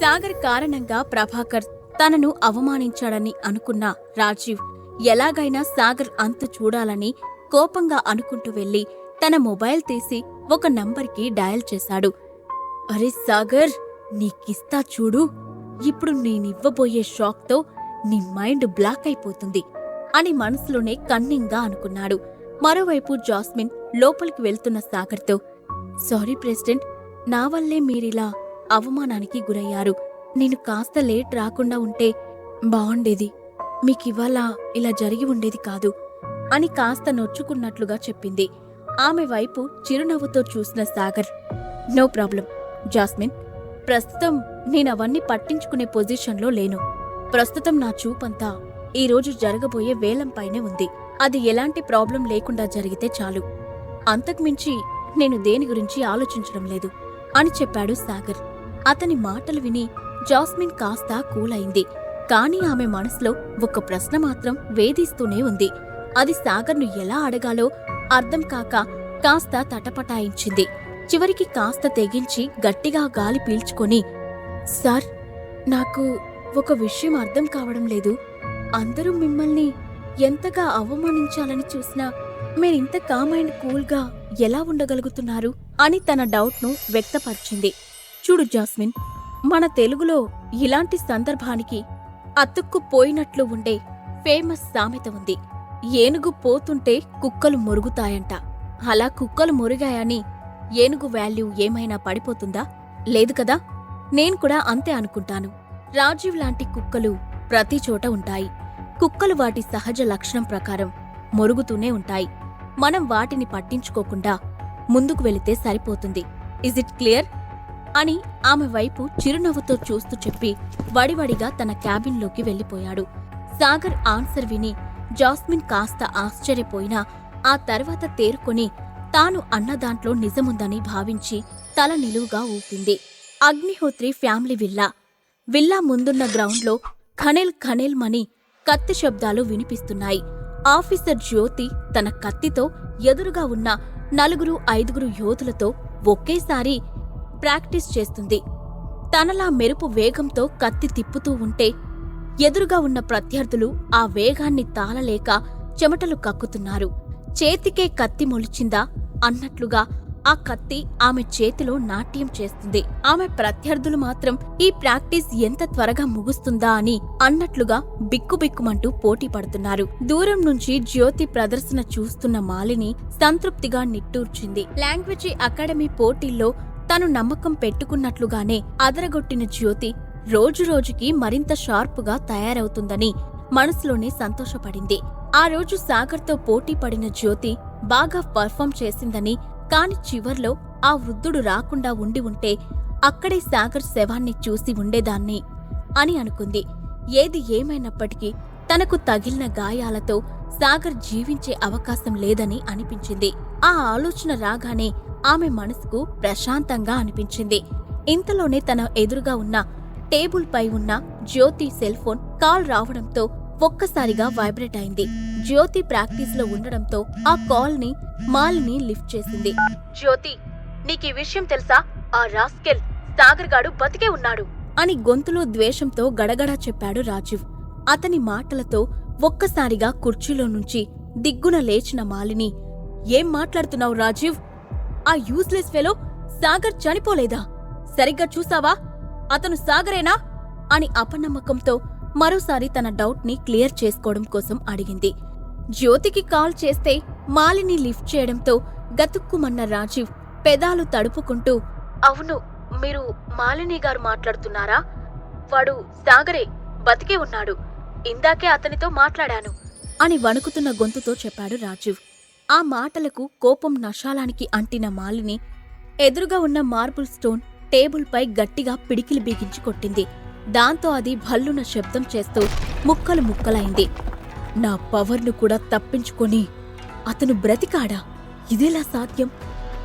సాగర్ కారణంగా ప్రభాకర్ తనను అవమానించాడని అనుకున్న రాజీవ్ ఎలాగైనా సాగర్ అంతు చూడాలని కోపంగా అనుకుంటూ వెళ్ళి తన మొబైల్ తీసి ఒక నంబర్కి డయల్ చేశాడు. అరే సాగర్ నీకిస్తా చూడు. ఇప్పుడు నేనివ్వబోయే షాక్తో నీ మైండ్ బ్లాక్ అయిపోతుంది అని మనసులోనే కన్నింగా అనుకున్నాడు. మరోవైపు జాస్మిన్ లోపలికి వెళ్తున్న సాగర్తో సారీ ప్రెసిడెంట్ నా వల్లే మీరిలా అవమానానికి గురయ్యారు. నేను కాస్త లేట్ రాకుండా ఉంటే బావుండేది. మీకివాళ ఇలా జరిగి ఉండేది కాదు అని కాస్త నొచ్చుకున్నట్లుగా చెప్పింది. ఆమె వైపు చిరునవ్వుతో చూసిన సాగర్ నో ప్రాబ్లం జాస్మిన్ ప్రస్తుతం నేనవన్నీ పట్టించుకునే పొజిషన్లో లేను. ప్రస్తుతం నా చూపంతా ఈరోజు జరగబోయే వేలంపైనే ఉంది. అది ఎలాంటి ప్రాబ్లం లేకుండా జరిగితే చాలు. అంతకుమించి నేను దేని గురించి ఆలోచించడం లేదు అని చెప్పాడు సాగర్. అతని మాటలు విని జాస్మిన్ కాస్త కూలైంది. కాని ఆమె మనసులో ఒక ప్రశ్న మాత్రం వేధిస్తూనే ఉంది. అది సాగర్ను ఎలా అడగాలో అర్థం కాక కాస్త తటపటాయించింది. చివరికి కాస్త తెగించి గట్టిగా గాలి పీల్చుకొని సార్ నాకు ఒక విషయం అర్థం కావడం లేదు. అందరూ మిమ్మల్ని ఎంతగా అవమానించాలని చూసినా మీరింత కామ్ అండ్ కూల్గా ఎలా ఉండగలుగుతున్నారు? అని తన డౌట్ను వ్యక్తపరిచింది. చూడు జాస్మిన్ మన తెలుగులో ఇలాంటి సందర్భానికి అతుక్కుపోయినట్లు ఉండే ఫేమస్ సామెత ఉంది. ఏనుగు పోతుంటే కుక్కలు మురుగుతాయంట. అలా కుక్కలు మురిగాయని ఏనుగు వాల్యూ ఏమైనా పడిపోతుందా? లేదు కదా? నేను కూడా అంతే అనుకుంటాను. రాజీవ్ లాంటి కుక్కలు ప్రతి చోట ఉంటాయి. కుక్కలు వాటి సహజ లక్షణం ప్రకారం మొరుగుతూనే ఉంటాయి. మనం వాటిని పట్టించుకోకుండా ముందుకు వెళితే సరిపోతుంది. ఇజ్ ఇట్ క్లియర్ అని ఆమె వైపు చిరునవ్వుతో చూస్తూ చెప్పి వడివడిగా తన క్యాబిన్లోకి వెళ్ళిపోయాడు సాగర్ ఆన్సర్ విని జాస్మిన్ కాస్త ఆశ్చర్యపోయినా ఆ తర్వాత తేరుకొని తాను అన్న దాంట్లో నిజముందని భావించి తల నిలువుగా ఊపింది. Agnihotri family villa. విల్లా ముందున్న గ్రౌండ్లో ఖనెల్ ఖనెల్ మని కత్తి శబ్దాలు వినిపిస్తున్నాయి. ఆఫీసర్ జ్యోతి తన కత్తితో ఎదురుగా ఉన్న నలుగురు ఐదుగురు యోధులతో ఒకేసారి ప్రాక్టీస్ చేస్తుంది. తనలా మెరుపు వేగంతో కత్తి తిప్పుతూ ఉంటే ఎదురుగా ఉన్న ప్రత్యర్థులు ఆ వేగాన్ని తాళలేక చెమటలు కక్కుతున్నారు. చేతికే కత్తి మొలిచిందా అన్నట్లుగా ఆ కత్తి ఆమె చేతిలో నాట్యం చేస్తుంది. ఆమె ప్రత్యర్థులు మాత్రం ఈ ప్రాక్టీస్ ఎంత త్వరగా ముగుస్తుందా అని అన్నట్లుగా బిక్కుబిక్కుమంటూ పోటీ పడుతున్నారు. దూరం నుంచి జ్యోతి ప్రదర్శన చూస్తున్న మాలిని సంతృప్తిగా నిట్టూర్చింది. లాంగ్వేజీ అకాడమీ పోటీల్లో తను నమ్మకం పెట్టుకున్నట్లుగానే అదరగొట్టిన జ్యోతి రోజురోజుకి మరింత షార్పుగా తయారవుతుందని మనసులోనే సంతోషపడింది. ఆ రోజు సాగర్తో పోటీ పడిన జ్యోతి బాగా పర్ఫామ్ చేసిందని కాని చివర్లో ఆ వృద్ధుడు రాకుండా ఉండి ఉంటే అక్కడే సాగర్ శవాన్ని చూసి ఉండేదాన్ని అని అనుకుంది. ఏది ఏమైనప్పటికీ తనకు తగిలిన గాయాలతో సాగర్ జీవించే అవకాశం లేదని అనిపించింది. ఆ ఆలోచన రాగానే ఆమె మనసుకు ప్రశాంతంగా అనిపించింది. ఇంతలోనే తన ఎదురుగా ఉన్న టేబుల్ పై ఉన్న జ్యోతి సెల్ ఫోన్ కాల్ రావడంతో ఒక్కసారిగా వైబ్రేట్ అయింది. జ్యోతి ప్రాక్టీస్లో ఉండడంతో ఆ కాల్ని మాలిని లిఫ్ట్ చేసింది. జ్యోతి నీకీ విషయం తెలుసా? ఆ రాస్కెల్ సాగర్ గాడు బతికే ఉన్నాడు. అని గొంతులో ద్వేషంతో గడగడా చెప్పాడు రాజీవ్. అతని మాటలతో ఒక్కసారిగా కుర్చీలో నుంచి దిగ్గున లేచిన మాలిని ఏం మాట్లాడుతున్నావు రాజీవ్? ఆ యూజ్లెస్ ఫెలో సాగర్ చనిపోలేదా? సరిగ్గా చూసావా? అతను సాగరేనా? అని అపనమ్మకంతో మరోసారి తన డౌట్ని క్లియర్ చేసుకోవడం కోసం అడిగింది. జ్యోతికి కాల్ చేస్తే మాలిని లిఫ్ట్ చేయడంతో గతుక్కుమన్న రాజీవ్ పెదాలు తడుపుకుంటూ అవును మీరు మాలిని గారు మాట్లాడుతున్నారా? వాడు సాగరే బతికే ఉన్నాడు. ఇందాకే అతనితో మాట్లాడాను అని వణుకుతున్న గొంతుతో చెప్పాడు రాజీవ్. ఆ మాటలకు కోపం నషాలానికి అంటిన మాలిని ఎదురుగా ఉన్న మార్బుల్ స్టోన్ టేబుల్పై గట్టిగా పిడికిలి బిగించి కొట్టింది. దాంతో అది భల్లున శబ్దం చేస్తూ ముక్కలు ముక్కలైంది. నా పవర్ను కూడా తప్పించుకొని అతను బ్రతికాడా? ఇదేలా సాధ్యం?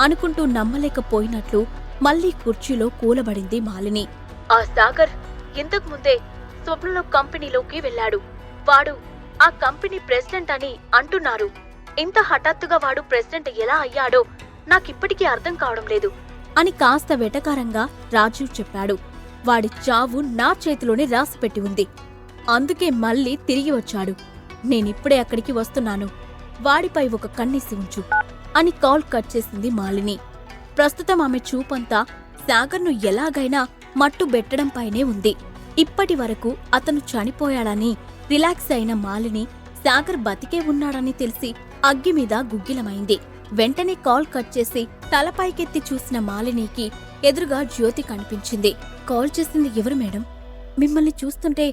అనుకుంటూ నమ్మలేకపోయినట్లు మళ్ళీ కుర్చీలో కూలబడింది మాలిని. ఆ సాగర్ ఇంతకు ముందే స్వప్నలో కంపెనీలోకి వెళ్ళాడు. వాడు ఆ కంపెనీ ప్రెసిడెంట్ అని అంటున్నారు. ఇంత హఠాత్తుగా వాడు ప్రెసిడెంట్ ఎలా అయ్యాడో నాకిప్పటికీ అర్థం కావడం లేదు. అని కాస్త వెటకారంగా రాజీవ్ చెప్పాడు. వాడి చావు నా చేతిలోనే రాసిపెట్టి ఉంది. అందుకే మళ్ళీ తిరిగి వచ్చాడు. నేనిప్పుడే అక్కడికి వస్తున్నాను. వాడిపై ఒక కన్నేసి ఉంచు అని కాల్ కట్ చేసింది మాలిని. ప్రస్తుతం ఆమె చూపంతా సాగర్ను ఎలాగైనా మట్టు పెట్టడంపైనే ఉంది. ఇప్పటి వరకు అతను చనిపోయాడని రిలాక్స్ అయిన మాలిని సాగర్ బతికే ఉన్నాడని తెలిసి అగ్గి మీద గుగ్గిలమైంది. వెంటనే కాల్ కట్ చేసి తలపైకెత్తి చూసిన మాలినికి ఎదురుగా జ్యోతి కనిపించింది. కాల్ చేసింది ఎవరు మేడం? మిమ్మల్ని చూస్తుంటే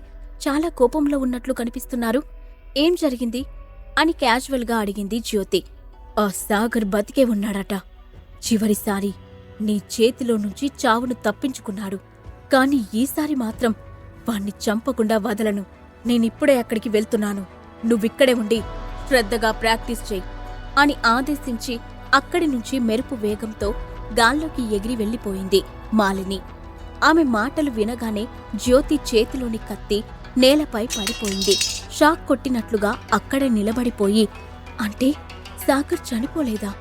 చాలా కోపంలో ఉన్నట్లు కనిపిస్తున్నారు. ఏం జరిగింది? అని క్యాజువల్గా అడిగింది జ్యోతి. ఆ సాగర్ బతికే ఉన్నాడట. చివరిసారి నీ చేతిలో నుంచి చావును తప్పించుకున్నాడు. కాని ఈసారి మాత్రం వాణ్ణి చంపకుండా వదలను. నేనిప్పుడే అక్కడికి వెళ్తున్నాను. నువ్విక్కడే ఉండి శ్రద్ధగా ప్రాక్టీస్ చెయ్యి అని ఆదేశించి అక్కడి నుంచి మెరుపు వేగంతో గాల్లోకి ఎగిరి వెళ్ళిపోయింది మాలిని. ఆమె మాటలు వినగానే జ్యోతి చేతిలోని కత్తి నేలపై పడిపోయింది. షాక్ కొట్టినట్లుగా అక్కడే నిలబడిపోయి అంటే సాగర్ చనిపోలేదా?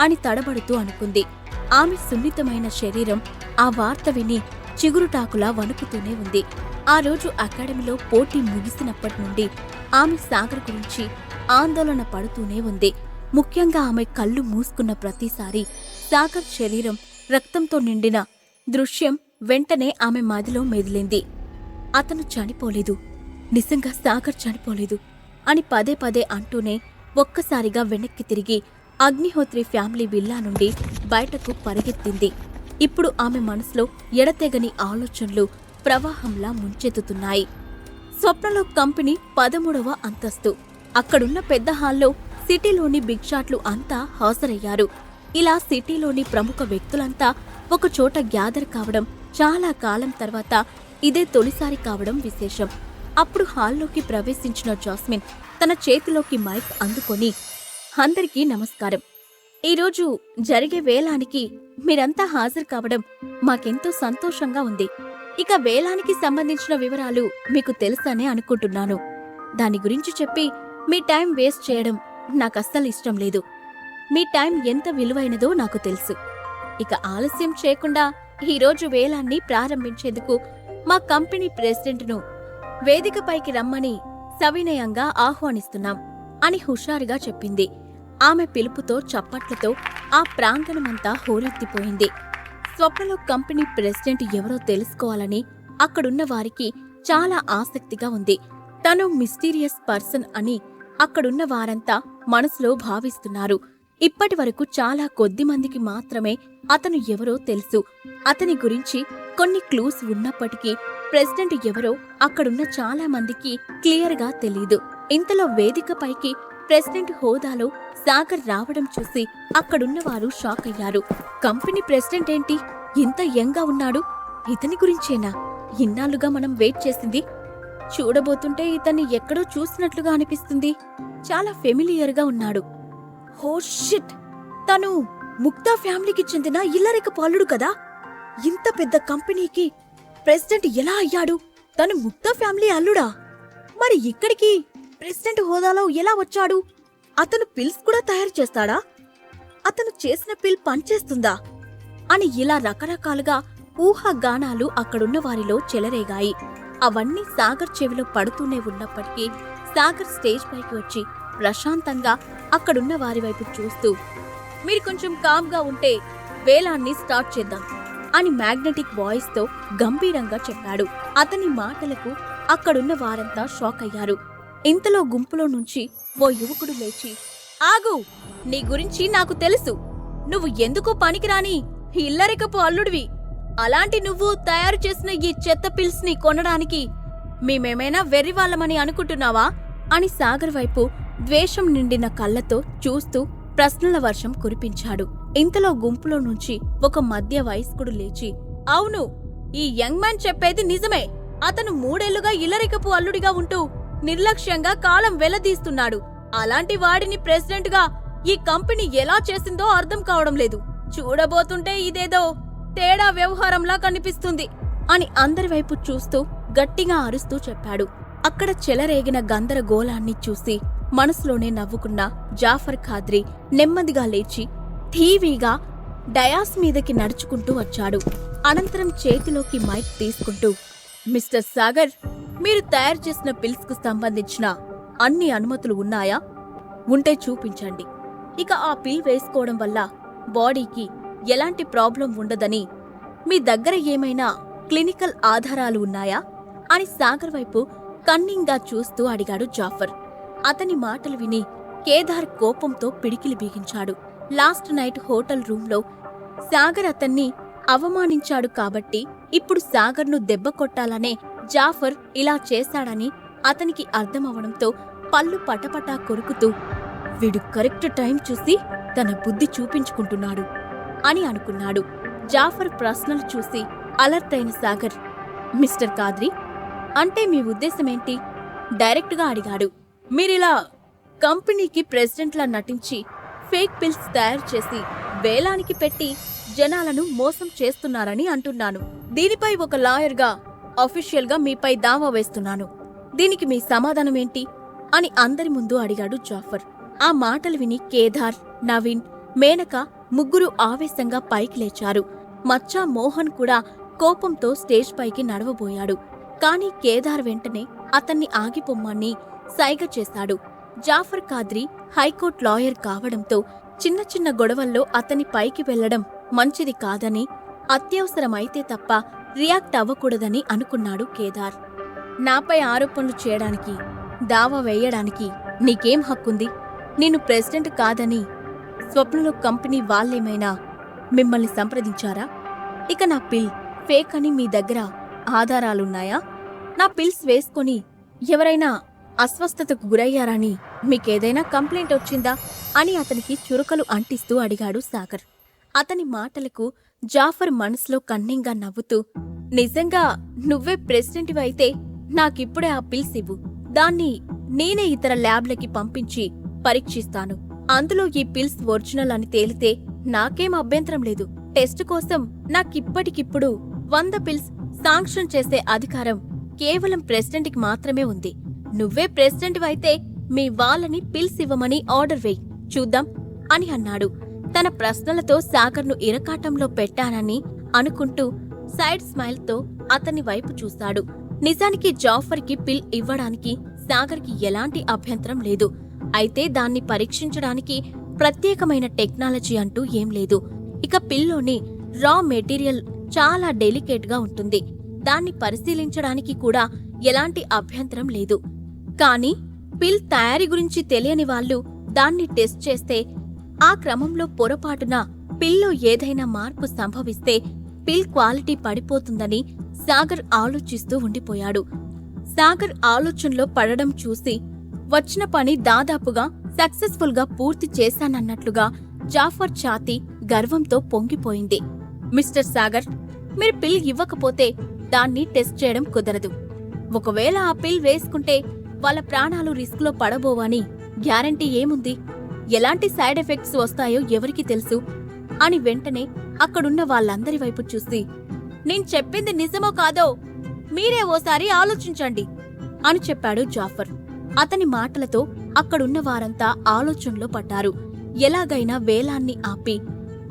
అని తడబడుతూ అనుకుంది. ఆమె సున్నితమైన శరీరం ఆ వార్త విని చిగురుటాకులా వణుకుతూనే ఉంది. ఆ రోజు అకాడమీలో పోటీ ముగిసినప్పటి నుండి ఆమె సాగర్ గురించి ఆందోళన పడుతూనే ఉంది. ముఖ్యంగా ఆమె కళ్ళు మూసుకున్న ప్రతిసారి సాగర్ శరీరం రక్తంతో నిండిన దృశ్యం వెంటనే ఆమె మదిలో మెదిలింది. అతను చనిపోలేదు. నిజంగా సాగర్ చనిపోలేదు అని పదే పదే అంటూనే ఒక్కసారిగా వెనక్కి తిరిగి అగ్నిహోత్రి ఫ్యామిలీ విల్లా నుండి బయటకు పరిగెత్తింది. ఇప్పుడు ఆమె మనసులో ఎడతెగని ఆలోచనలు ప్రవాహంలా ముంచెత్తుతున్నాయి. స్వప్నలో కంపెనీ పదమూడవ అంతస్తు అక్కడున్న పెద్ద హాల్లో సిటీలోని బిగ్ షాట్లు అంతా హాజరయ్యారు. ఇలా సిటీలోని ప్రముఖ వ్యక్తులంతా ఒక చోట గ్యాదర్ కావడం చాలా కాలం తర్వాత ఇదే తొలిసారి కావడం విశేషం. అప్పుడు హాల్లోకి ప్రవేశించిన జాస్మిన్ తన చేతిలోకి మైక్ అందుకొని అందరికీ నమస్కారం. ఈరోజు జరిగే వేలానికి మీరంతా హాజరు కావడం మాకెంతో సంతోషంగా ఉంది. ఇక వేలానికి సంబంధించిన వివరాలు మీకు తెలుసనే అనుకుంటున్నాను. దాని గురించి చెప్పి మీ టైం వేస్ట్ చేయడం నాకు అస్సలు ఇష్టం లేదు. మీ టైం ఎంత విలువైనదో నాకు తెలుసు. ఇక ఆలస్యం చేయకుండా ఈరోజు వేలాన్ని ప్రారంభించేందుకు మా కంపెనీ ప్రెసిడెంట్ను వేదికపైకి రమ్మని సవినయంగా ఆహ్వానిస్తున్నాం అని హుషారుగా చెప్పింది. ఆమె పిలుపుతో చప్పట్లతో ఆ ప్రాంగణమంతా హోరెత్తిపోయింది. స్వప్నలో కంపెనీ ప్రెసిడెంట్ ఎవరో తెలుసుకోవాలని అక్కడున్న వారికి చాలా ఆసక్తిగా ఉంది. తను మిస్టీరియస్ పర్సన్ అని అక్కడున్న వారంతా మనసులో భావిస్తున్నారు. ఇప్పటి వరకు చాలా కొద్ది మందికి మాత్రమే అతను ఎవరో తెలుసు. అతని గురించి కొన్ని క్లూస్ ఉన్నప్పటికీ ప్రెసిడెంట్ ఎవరో అక్కడున్న చాలా మందికి క్లియర్గా తెలీదు. ఇంతలో వేదికపైకి ప్రెసిడెంట్ హోదాలో సాగర్ రావడం చూసి అక్కడున్న వారు షాక్ అయ్యారు. కంపెనీ ప్రెసిడెంట్ ఏంటి? ఇంత యంగా ఉన్నాడు. ఇతని గురించేనా? ఇన్నాళ్ళుగా మనం వెయిట్ చేసింది చూడబోతుంటే ఇతన్ని ఎక్కడో చూసినట్లుగా అనిపిస్తుంది. చాలా ఫెమిలియర్గా ఉన్నాడు. హో షిట్! తను ముక్తా ఫ్యామిలీకి చెందిన ఇల్లరిక పాలుడు కదా? ఇంత పెద్ద కంపెనీకి ప్రెసిడెంట్ ఎలా అయ్యాడు? తను ముక్తా ఫ్యామిలీ అల్లుడా? మరి ఇక్కడికి ప్రెసిడెంట్ హోదాలో ఎలా వచ్చాడు? అతను పిల్స్ కూడా తయారు చేస్తాడా? అతను చేసిన పిల్ పనిచేస్తుందా? అని ఇలా రకరకాలుగా ఊహాగానాలు అక్కడున్న వారిలో చెలరేగాయి. అవన్నీ సాగర్ చెవిలో పడుతూనే ఉన్నప్పటికీ సాగర్ స్టేజ్ పైకి వచ్చి ప్రశాంతంగా అక్కడున్న వారి వైపు చూస్తూ మీరు కొంచెం కామ్గా ఉంటే వేలాన్ని స్టార్ట్ చేద్దాం అని మ్యాగ్నెటిక్ వాయిస్తో గంభీరంగా చెప్పాడు. అతని మాటలకు అక్కడున్న వారంతా షాక్ అయ్యారు. ఇంతలో గుంపులో నుంచి ఓ యువకుడు లేచి ఆగు! నీ గురించి నాకు తెలుసు. నువ్వు ఎందుకు పనికిరాని ఇల్లరికపు అల్లుడివి. అలాంటి నువ్వు తయారు చేసిన ఈ చెత్త పిల్స్ని కొనడానికి మేమేమైనా వెర్రివాళ్ళమని అనుకుంటున్నావా? అని సాగర్ వైపు ద్వేషం నిండిన కళ్ళతో చూస్తూ ప్రశ్నల వర్షం కురిపించాడు. ఇంతలో గుంపులో నుంచి ఒక మధ్య వయస్కుడు లేచి అవును ఈ యంగ్ మ్యాన్ చెప్పేది నిజమే. అతను మూడేళ్ళుగా ఇల్లరికపు అల్లుడిగా ఉంటూ నిర్లక్ష్యంగా కాలం వెలదీస్తున్నాడు. అలాంటి వాడిని ప్రెసిడెంట్గా ఈ కంపెనీ ఎలా చేసిందో అర్థం కావడం లేదు. చూడబోతుంటే ఇదేదో తేడా వ్యవహారంలా కనిపిస్తుంది అని అందరి వైపు చూస్తూ గట్టిగా అరుస్తూ చెప్పాడు. అక్కడ చెలరేగిన గందరగోళాన్ని చూసి మనసులోనే నవ్వుకున్న జాఫర్ ఖాద్రి నెమ్మదిగా లేచి ఠీవీగా డయాస్ మీదకి నడుచుకుంటూ వచ్చాడు. అనంతరం చేతిలోకి మైక్ తీసుకుంటూ మిస్టర్ సాగర్ మీరు తయారు చేసిన పిల్స్కు సంబంధించిన అన్ని అనుమతులు ఉన్నాయా? ఉంటే చూపించండి. ఇక ఆ పిల్ వేసుకోవడం వల్ల బాడీకి ఎలాంటి ప్రాబ్లం ఉండదని మీ దగ్గర ఏమైనా క్లినికల్ ఆధారాలు ఉన్నాయా? అని సాగర్ వైపు కన్నింగ్గా చూస్తూ అడిగాడు జాఫర్. అతని మాటలు విని కేదార్ కోపంతో పిడికిలి బిగించాడు. లాస్ట్ నైట్ హోటల్ రూంలో సాగర్ అతన్ని అవమానించాడు కాబట్టి ఇప్పుడు సాగర్ను దెబ్బ కొట్టాలనే జాఫర్ ఇలా చేశాడని అతనికి అర్థమవడంతో పళ్ళు పటపటా కొరుకుతూ వీడు కరెక్ట్ టైం చూసి తన బుద్ధి చూపించుకుంటున్నాడు. అని అనుకున్నాడు. జాఫర్ ప్రశ్నలు చూసి అలర్ట్ అయిన సాగర్ మిస్టర్ కాద్రి అంటే మీ ఉద్దేశమేంటి? డైరెక్ట్గా అడిగాడు. మీరిలా కంపెనీకి ప్రెసిడెంట్లా నటించి ఫేక్ పిల్స్ తయారు చేసి వేలానికి పెట్టి జనాలను మోసం చేస్తున్నారని అంటున్నాను. దీనిపై ఒక లాయర్గా అఫీషియల్గా మీపై దావా వేస్తున్నాను. దీనికి మీ సమాధానమేంటి? అని అందరి ముందు అడిగాడు జాఫర్. ఆ మాటలు విని కేదార్ నవీన్ మేనక ముగ్గురు ఆవేశంగా పైకి లేచారు. మచ్చా మోహన్ కూడా కోపంతో స్టేజ్ పైకి నడవబోయాడు. కాని కేదార్ వెంటనే అతన్ని ఆగిపొమ్మని సైగ చేశాడు. జాఫర్ కాద్రి హైకోర్టు లాయర్ కావడంతో చిన్న చిన్న గొడవల్లో అతని పైకి వెళ్ళడం మంచిది కాదని అత్యవసరమైతే తప్ప రియాక్ట్ అవ్వకూడదని అనుకున్నాడు కేదార్. నాపై ఆరోపణలు చేయడానికి దావా వేయడానికి నీకేం హక్కుంది? నేను ప్రెసిడెంట్ కాదని స్వప్నలో కంపెనీ వాళ్ళేమైనా మిమ్మల్ని సంప్రదించారా? ఇక నా పిల్ ఫేక్ అని మీ దగ్గర ఆధారాలున్నాయా? నా పిల్స్ వేసుకొని ఎవరైనా అస్వస్థతకు గురయ్యారని మీకేదైనా కంప్లైంట్ వచ్చిందా? అని అతనికి చురుకలు అంటిస్తూ అడిగాడు సాగర్. అతని మాటలకు జాఫర్ మనసులో కన్నింగా నవ్వుతూ నిజంగా నువ్వే ప్రెసిడెంట్వి అయితే నాకిప్పుడే ఆ పిల్స్ ఇవ్వు. దాన్ని నేనే ఇతర ల్యాబ్లకి పంపించి పరీక్షిస్తాను. అందులో ఈ పిల్స్ ఒరిజినల్ అని తేలితే నాకేం అభ్యంతరం లేదు. టెస్ట్ కోసం నాకిప్పటికిప్పుడు వంద పిల్స్ శాంక్షన్ చేసే అధికారం కేవలం ప్రెసిడెంట్కి మాత్రమే ఉంది. నువ్వే ప్రెసిడెంట్ అయితే మీ వాళ్ళని పిల్స్ ఇవ్వమని ఆర్డర్ వేయి. చూద్దాం అని అన్నాడు. తన ప్రశ్నలతో సాగర్ను ఇరకాటంలో పెట్టానని అనుకుంటూ సైడ్ స్మైల్తో అతని వైపు చూశాడు నిజానికి జాఫర్కి పిల్ ఇవ్వడానికి సాగర్కి ఎలాంటి అభ్యంతరం లేదు. అయితే దాన్ని పరీక్షించడానికి ప్రత్యేకమైన టెక్నాలజీ అంటూ ఏం లేదు. ఇక పిల్లోని రా మెటీరియల్ చాలా డెలికేట్గా ఉంటుంది. దాన్ని పరిశీలించడానికి కూడా ఎలాంటి అభ్యంతరం లేదు. కానీ పిల్ తయారీ గురించి తెలియని వాళ్ళు దాన్ని టెస్ట్ చేస్తే ఆ క్రమంలో పొరపాటున పిల్లో ఏదైనా మార్పు సంభవిస్తే పిల్ క్వాలిటీ పడిపోతుందని సాగర్ ఆలోచిస్తూ ఉండిపోయాడు. సాగర్ ఆలోచనలో పడడం చూసి వచ్చిన పని దాదాపుగా సక్సెస్ఫుల్గా పూర్తి చేశానన్నట్లుగా జాఫర్ ఛాతీ గర్వంతో పొంగిపోయింది. మిస్టర్ సాగర్ మీరు పిల్ ఇవ్వకపోతే దాన్ని టెస్ట్ చేయడం కుదరదు. ఒకవేళ ఆ పిల్ వేసుకుంటే వాళ్ళ ప్రాణాలు రిస్క్లో పడబోవని గ్యారంటీ ఏముంది? ఎలాంటి సైడ్ ఎఫెక్ట్స్ వస్తాయో ఎవరికి తెలుసు? అని వెంటనే అక్కడున్న వాళ్ళందరి వైపు చూసి నేను చెప్పింది నిజమో కాదో మీరే ఓసారి ఆలోచించండి అని చెప్పాడు జాఫర్. అతని మాటలతో అక్కడున్న వారంతా ఆలోచనలో పడ్డారు. ఎలాగైనా వేలాన్ని ఆపి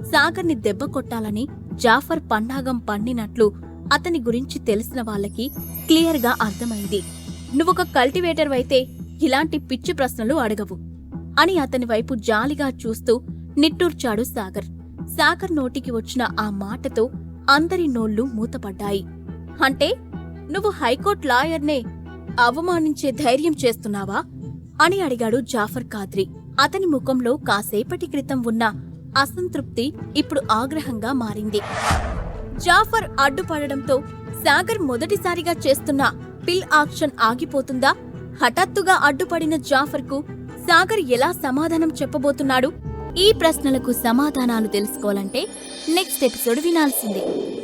సాగర్ని దెబ్బ కొట్టాలని జాఫర్ పన్నాగం పండినట్లు అతని గురించి తెలిసిన వాళ్ళకి క్లియర్గా అర్థమైంది. నువ్వొక కల్టివేటర్ అయితే ఇలాంటి పిచ్చి ప్రశ్నలు అడగవు అని అతని వైపు జాలిగా చూస్తూ నిట్టూర్చాడు సాగర్. సాగర్ నోటికి వచ్చిన ఆ మాటతో అందరి నోళ్ళు మూతపడ్డాయి. అంటే? నువ్వు హైకోర్టు లాయర్నే అవమానించే ధైర్యం చేస్తున్నావా? అని అడిగాడు జాఫర్ కాద్రి అతని ముఖంలో కాసేపటి క్రితం ఉన్న అసంతృప్తి ఇప్పుడు ఆగ్రహంగా మారింది. జాఫర్ అడ్డుపడడంతో సాగర్ మొదటిసారిగా చేస్తున్న పిల్ ఆక్షన్ ఆగిపోతుందా? హఠాత్తుగా అడ్డుపడిన జాఫర్కు సాగర్ ఎలా సమాధానం చెప్పబోతున్నాడు? ఈ ప్రశ్నలకు సమాధానాలు తెలుసుకోవాలంటే నెక్స్ట్ ఎపిసోడ్ వినాల్సిందే.